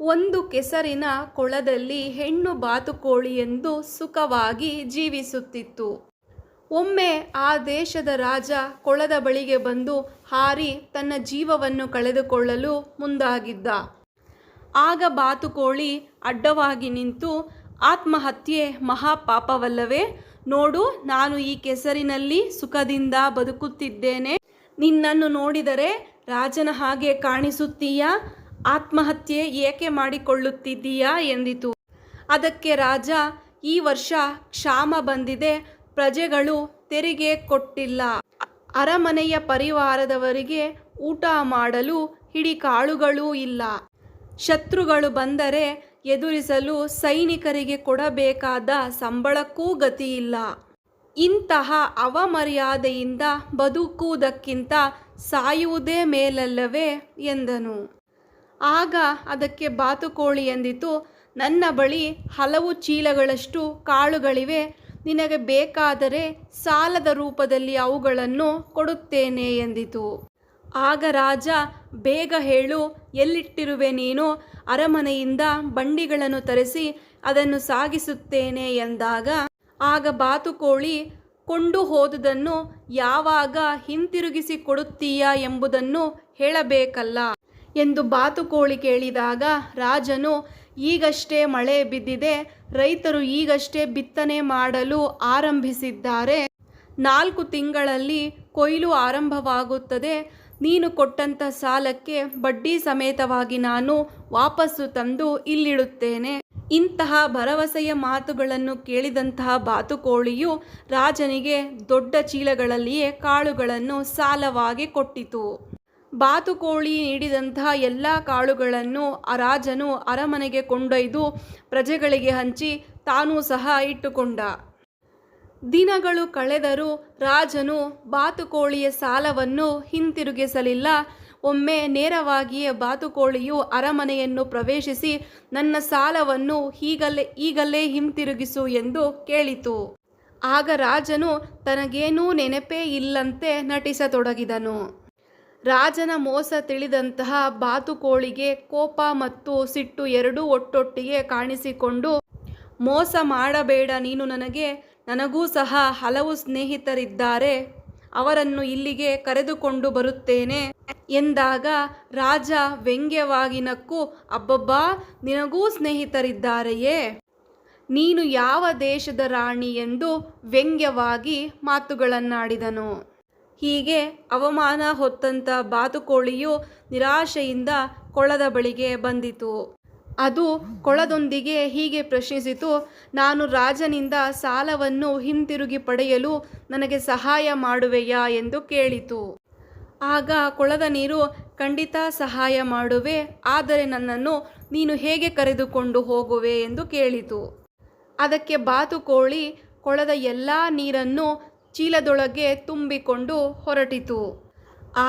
ಒಂದು ಕೆಸರಿನ ಕೊಳದಲ್ಲಿ ಹೆಣ್ಣು ಬಾತುಕೋಳಿಯೊಂದು ಸುಖವಾಗಿ ಜೀವಿಸುತ್ತಿತ್ತು. ಒಮ್ಮೆ ಆ ದೇಶದ ರಾಜ ಕೊಳದ ಬಳಿಗೆ ಬಂದು ಹಾರಿ ತನ್ನ ಜೀವವನ್ನು ಕಳೆದುಕೊಳ್ಳಲು ಮುಂದಾಗಿದ್ದ. ಆಗ ಬಾತುಕೋಳಿ ಅಡ್ಡವಾಗಿ ನಿಂತು, ಆತ್ಮಹತ್ಯೆ ಮಹಾಪಾಪವಲ್ಲವೇ ನೋಡು, ನಾನು ಈ ಕೆಸರಿನಲ್ಲಿ ಸುಖದಿಂದ ಬದುಕುತ್ತಿದ್ದೇನೆ. ನಿನ್ನನ್ನು ನೋಡಿದರೆ ರಾಜನ ಹಾಗೆ ಕಾಣಿಸುತ್ತೀಯಾ? ಆತ್ಮಹತ್ಯೆ ಏಕೆ ಮಾಡಿಕೊಳ್ಳುತ್ತಿದ್ದೀಯಾ ಎಂದಿತು. ಅದಕ್ಕೆ ರಾಜ, ಈ ವರ್ಷ ಕ್ಷಾಮ ಬಂದಿದೆ. ಪ್ರಜೆಗಳು ತೆರಿಗೆ ಕೊಟ್ಟಿಲ್ಲ. ಅರಮನೆಯ ಪರಿವಾರದವರಿಗೆ ಊಟ ಮಾಡಲು ಹಿಡಿಕಾಳುಗಳೂ ಇಲ್ಲ. ಶತ್ರುಗಳು ಬಂದರೆ ಎದುರಿಸಲು ಸೈನಿಕರಿಗೆ ಕೊಡಬೇಕಾದ ಸಂಬಳಕ್ಕೂ ಗತಿಯಿಲ್ಲ. ಇಂತಹ ಅವಮರ್ಯಾದೆಯಿಂದ ಬದುಕುವುದಕ್ಕಿಂತ ಸಾಯುವುದೇ ಮೇಲಲ್ಲವೇ ಎಂದನು. ಆಗ ಅದಕ್ಕೆ ಬಾತುಕೋಳಿ ಎಂದಿತು, ನನ್ನ ಬಳಿ ಹಲವು ಚೀಲಗಳಷ್ಟು ಕಾಳುಗಳಿವೆ. ನಿನಗೆ ಬೇಕಾದರೆ ಸಾಲದ ರೂಪದಲ್ಲಿ ಅವುಗಳನ್ನು ಕೊಡುತ್ತೇನೆ ಎಂದಿತು. ಆಗ ರಾಜ, ಬೇಗ ಹೇಳು, ಎಲ್ಲಿಟ್ಟಿರುವೆ ನೀನು? ಅರಮನೆಯಿಂದ ಬಂಡಿಗಳನ್ನು ತರಿಸಿ ಅದನ್ನು ಸಾಗಿಸುತ್ತೇನೆ ಎಂದಾಗ, ಆಗ ಬಾತುಕೋಳಿ, ಕೊಂಡು ಹೋದುದನ್ನು ಯಾವಾಗ ಹಿಂತಿರುಗಿಸಿ ಕೊಡುತ್ತೀಯಾ ಎಂಬುದನ್ನು ಹೇಳಬೇಕಲ್ಲ ಎಂದು ಬಾತುಕೋಳಿ ಕೇಳಿದಾಗ ರಾಜನು, ಈಗಷ್ಟೇ ಮಳೆ ಬಿದ್ದಿದೆ. ರೈತರು ಈಗಷ್ಟೇ ಬಿತ್ತನೆ ಮಾಡಲು ಆರಂಭಿಸಿದ್ದಾರೆ. ನಾಲ್ಕು ತಿಂಗಳಲ್ಲಿ ಕೊಯ್ಲು ಆರಂಭವಾಗುತ್ತದೆ. ನೀನು ಕೊಟ್ಟಂತ ಸಾಲಕ್ಕೆ ಬಡ್ಡಿ ಸಮೇತವಾಗಿ ನಾನು ವಾಪಸ್ಸು ತಂದು ಇಲ್ಲಿಡುತ್ತೇನೆ. ಇಂತಹ ಭರವಸೆಯ ಮಾತುಗಳನ್ನು ಕೇಳಿದಂತಹ ಬಾತುಕೋಳಿಯು ರಾಜನಿಗೆ ದೊಡ್ಡ ಚೀಲಗಳಲ್ಲಿಯೇ ಕಾಳುಗಳನ್ನು ಸಾಲವಾಗಿ ಕೊಟ್ಟಿತು. ಬಾತುಕೋಳಿ ನೀಡಿದಂತಹ ಎಲ್ಲ ಕಾಳುಗಳನ್ನು ರಾಜನು ಅರಮನೆಗೆ ಕೊಂಡೊಯ್ದು ಪ್ರಜೆಗಳಿಗೆ ಹಂಚಿ ತಾನೂ ಸಹ ಇಟ್ಟುಕೊಂಡ. ದಿನಗಳು ಕಳೆದರೂ ರಾಜನು ಬಾತುಕೋಳಿಯ ಸಾಲವನ್ನು ಹಿಂತಿರುಗಿಸಲಿಲ್ಲ. ಒಮ್ಮೆ ನೇರವಾಗಿಯೇ ಬಾತುಕೋಳಿಯು ಅರಮನೆಯನ್ನು ಪ್ರವೇಶಿಸಿ, ನನ್ನ ಸಾಲವನ್ನು ಈಗಲೇ ಹಿಂತಿರುಗಿಸು ಎಂದು ಕೇಳಿತು. ಆಗ ರಾಜನು ತನಗೇನೂ ನೆನಪೇ ಇಲ್ಲಂತೆ ನಟಿಸತೊಡಗಿದನು. ರಾಜನ ಮೋಸ ತಿಳಿದಂತಹ ಬಾತುಕೋಳಿಗೆ ಕೋಪ ಮತ್ತು ಸಿಟ್ಟು ಎರಡೂ ಒಟ್ಟೊಟ್ಟಿಗೆ ಕಾಣಿಸಿಕೊಂಡು, ಮೋಸ ಮಾಡಬೇಡ ನೀನು ನನಗೆ. ನನಗೂ ಸಹ ಹಲವು ಸ್ನೇಹಿತರಿದ್ದಾರೆ. ಅವರನ್ನು ಇಲ್ಲಿಗೆ ಕರೆದುಕೊಂಡು ಬರುತ್ತೇನೆ ಎಂದಾಗ ರಾಜ ವ್ಯಂಗ್ಯವಾಗಿ ನಕ್ಕು, ಅಬ್ಬಬ್ಬಾ, ನಿನಗೂ ಸ್ನೇಹಿತರಿದ್ದಾರೆಯೇ? ನೀನು ಯಾವ ದೇಶದ ರಾಣಿ ಎಂದು ವ್ಯಂಗ್ಯವಾಗಿ ಮಾತುಗಳನ್ನಾಡಿದನು. ಹೀಗೆ ಅವಮಾನ ಹೊತ್ತಂತ ಬಾತುಕೋಳಿಯು ನಿರಾಶೆಯಿಂದ ಕೊಳದ ಬಳಿಗೆ ಬಂದಿತು. ಅದು ಕೊಳದೊಂದಿಗೆ ಹೀಗೆ ಪ್ರಶ್ನಿಸಿತು, ನಾನು ರಾಜನಿಂದ ಸಾಲವನ್ನು ಹಿಂತಿರುಗಿ ಪಡೆಯಲು ನನಗೆ ಸಹಾಯ ಮಾಡುವೆಯಾ ಎಂದು ಕೇಳಿತು. ಆಗ ಕೊಳದ ನೀರು, ಖಂಡಿತ ಸಹಾಯ ಮಾಡುವೆ. ಆದರೆ ನನ್ನನ್ನು ನೀನು ಹೇಗೆ ಕರೆದುಕೊಂಡು ಹೋಗುವೆ ಎಂದು ಕೇಳಿತು. ಅದಕ್ಕೆ ಬಾತುಕೋಳಿ ಕೊಳದ ಎಲ್ಲಾ ನೀರನ್ನು ಚೀಲದೊಳಗೆ ತುಂಬಿಕೊಂಡು ಹೊರಟಿತು.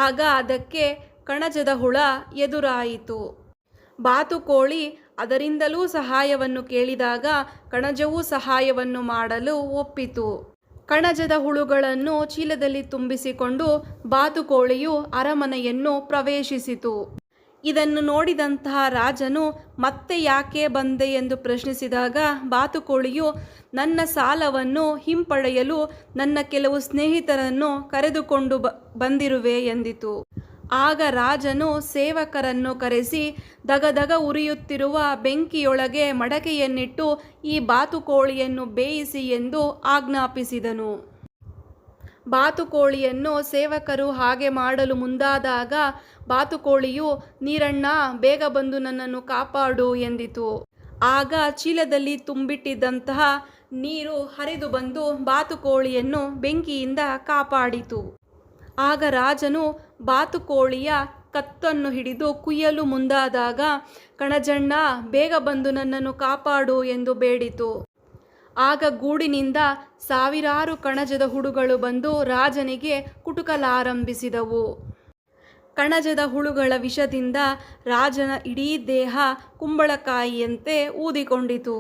ಆಗ ಅದಕ್ಕೆ ಕಣಜದ ಹುಳ ಎದುರಾಯಿತು. ಬಾತುಕೋಳಿ ಅದರಿಂದಲೂ ಸಹಾಯವನ್ನು ಕೇಳಿದಾಗ ಕಣಜವೂ ಸಹಾಯವನ್ನು ಮಾಡಲು ಒಪ್ಪಿತು. ಕಣಜದ ಹುಳುಗಳನ್ನು ಚೀಲದಲ್ಲಿ ತುಂಬಿಸಿಕೊಂಡು ಬಾತುಕೋಳಿಯು ಅರಮನೆಯನ್ನು ಪ್ರವೇಶಿಸಿತು. ಇದನ್ನು ನೋಡಿದಂತಹ ರಾಜನು, ಮತ್ತೆ ಯಾಕೆ ಬಂದೆ ಎಂದು ಪ್ರಶ್ನಿಸಿದಾಗ ಬಾತುಕೋಳಿಯು, ನನ್ನ ಸಾಲವನ್ನು ಹಿಂಪಡೆಯಲು ನನ್ನ ಕೆಲವು ಸ್ನೇಹಿತರನ್ನು ಕರೆದುಕೊಂಡು ಬಂದಿರುವೆ ಎಂದಿತು. ಆಗ ರಾಜನು ಸೇವಕರನ್ನು ಕರೆಸಿ, ದಗದಗ ಉರಿಯುತ್ತಿರುವ ಬೆಂಕಿಯೊಳಗೆ ಮಡಕೆಯನ್ನಿಟ್ಟು ಈ ಬಾತುಕೋಳಿಯನ್ನು ಬೇಯಿಸಿ ಎಂದು ಆಜ್ಞಾಪಿಸಿದನು. ಬಾತುಕೋಳಿಯನ್ನು ಸೇವಕರು ಹಾಗೆ ಮಾಡಲು ಮುಂದಾದಾಗ ಬಾತುಕೋಳಿಯು, ನೀರಣ್ಣ ಬೇಗ ಬಂದು ನನ್ನನ್ನು ಕಾಪಾಡು ಎಂದಿತು. ಆಗ ಚೀಲದಲ್ಲಿ ತುಂಬಿಟ್ಟಿದ್ದಂತಹ ನೀರು ಹರಿದು ಬಂದು ಬಾತುಕೋಳಿಯನ್ನು ಬೆಂಕಿಯಿಂದ ಕಾಪಾಡಿತು. ಆಗ ರಾಜನು ಬಾತುಕೋಳಿಯ ಕತ್ತನ್ನು ಹಿಡಿದು ಕುಯ್ಯಲು ಮುಂದಾದಾಗ, ಕಣಜಣ್ಣ ಬೇಗ ಬಂದು ನನ್ನನ್ನು ಕಾಪಾಡು ಎಂದು ಬೇಡಿತು. ಆಗ ಗೂಡಿನಿಂದ ಸಾವಿರಾರು ಕಣಜದ ಹುಳುಗಳು ಬಂದು ರಾಜನಿಗೆ ಕುಟುಕಲಾರಂಭಿಸಿದವು. ಕಣಜದ ಹುಳುಗಳ ವಿಷದಿಂದ ರಾಜನ ಇಡೀ ದೇಹ ಕುಂಬಳಕಾಯಿಯಂತೆ ಊದಿಕೊಂಡಿತು.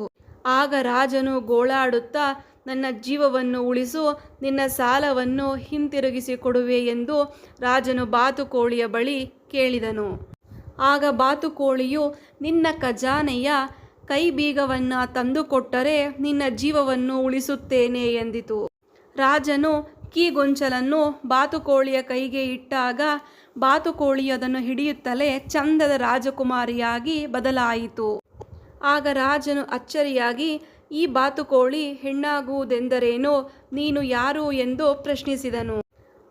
ಆಗ ರಾಜನು ಗೋಳಾಡುತ್ತಾ, ನನ್ನ ಜೀವವನ್ನು ಉಳಿಸು, ನಿನ್ನ ಸಾಲವನ್ನು ಹಿಂತಿರುಗಿಸಿ ಕೊಡುವೆ ಎಂದು ರಾಜನು ಬಾತುಕೋಳಿಯ ಬಳಿ ಕೇಳಿದನು. ಆಗ ಬಾತುಕೋಳಿಯು ನಿನ್ನ ಖಜಾನೆಯ ಕೈ ಬೀಗವನ್ನ ತಂದುಕೊಟ್ಟರೆ ನಿನ್ನ ಜೀವವನ್ನು ಉಳಿಸುತ್ತೇನೆ ಎಂದಿತು. ರಾಜನು ಕೀಗೊಂಚಲನ್ನು ಬಾತುಕೋಳಿಯ ಕೈಗೆ ಇಟ್ಟಾಗ ಬಾತುಕೋಳಿ ಅದನ್ನು ಹಿಡಿಯುತ್ತಲೇ ಚಂದದ ರಾಜಕುಮಾರಿಯಾಗಿ ಬದಲಾಯಿತು. ಆಗ ರಾಜನು ಅಚ್ಚರಿಯಾಗಿ, ಈ ಬಾತುಕೋಳಿ ಹೆಣ್ಣಾಗುವುದೆಂದರೇನು ನೀನು ಯಾರು? ಎಂದು ಪ್ರಶ್ನಿಸಿದನು.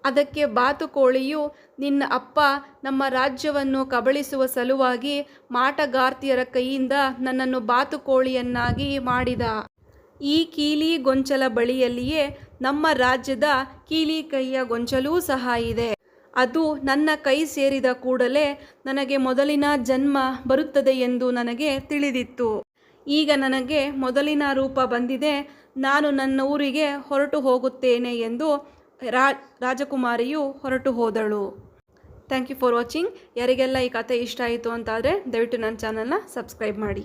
ಅದಕ್ಕೆ ಬಾತುಕೋಳಿಯು, ನಿನ್ನ ಅಪ್ಪ ನಮ್ಮ ರಾಜ್ಯವನ್ನು ಕಬಳಿಸುವ ಸಲುವಾಗಿ ಮಾಟಗಾರ್ತಿಯರ ಕೈಯಿಂದ ನನ್ನನ್ನು ಬಾತುಕೋಳಿಯನ್ನಾಗಿ ಮಾಡಿದ. ಈ ಕೀಲಿ ಗೊಂಚಲ ಬಳಿಯಲ್ಲಿಯೇ ನಮ್ಮ ರಾಜ್ಯದ ಕೀಲಿ ಕೈಯ ಗೊಂಚಲೂ ಸಹ ಇದೆ. ಅದು ನನ್ನ ಕೈ ಸೇರಿದ ಕೂಡಲೇ ನನಗೆ ಮೊದಲಿನ ಜನ್ಮ ಬರುತ್ತದೆ ಎಂದು ನನಗೆ ತಿಳಿದಿತ್ತು. ಈಗ ನನಗೆ ಮೊದಲಿನ ರೂಪ ಬಂದಿದೆ. ನಾನು ನನ್ನ ಊರಿಗೆ ಹೊರಟು ಹೋಗುತ್ತೇನೆ ಎಂದು ರಾ, ರಾಜಕುಮಾರಿಯು ಹೊರಟು ಹೋದಳು. ಥ್ಯಾಂಕ್ ಯು ಫಾರ್ ವಾಚಿಂಗ್ ಯಾರಿಗೆಲ್ಲ ಈ ಕಥೆ ಇಷ್ಟ ಆಯಿತು ಅಂತಾದರೆ ದಯವಿಟ್ಟು ನನ್ನ ಚಾನಲ್ನ ಸಬ್ಸ್ಕ್ರೈಬ್ ಮಾಡಿ.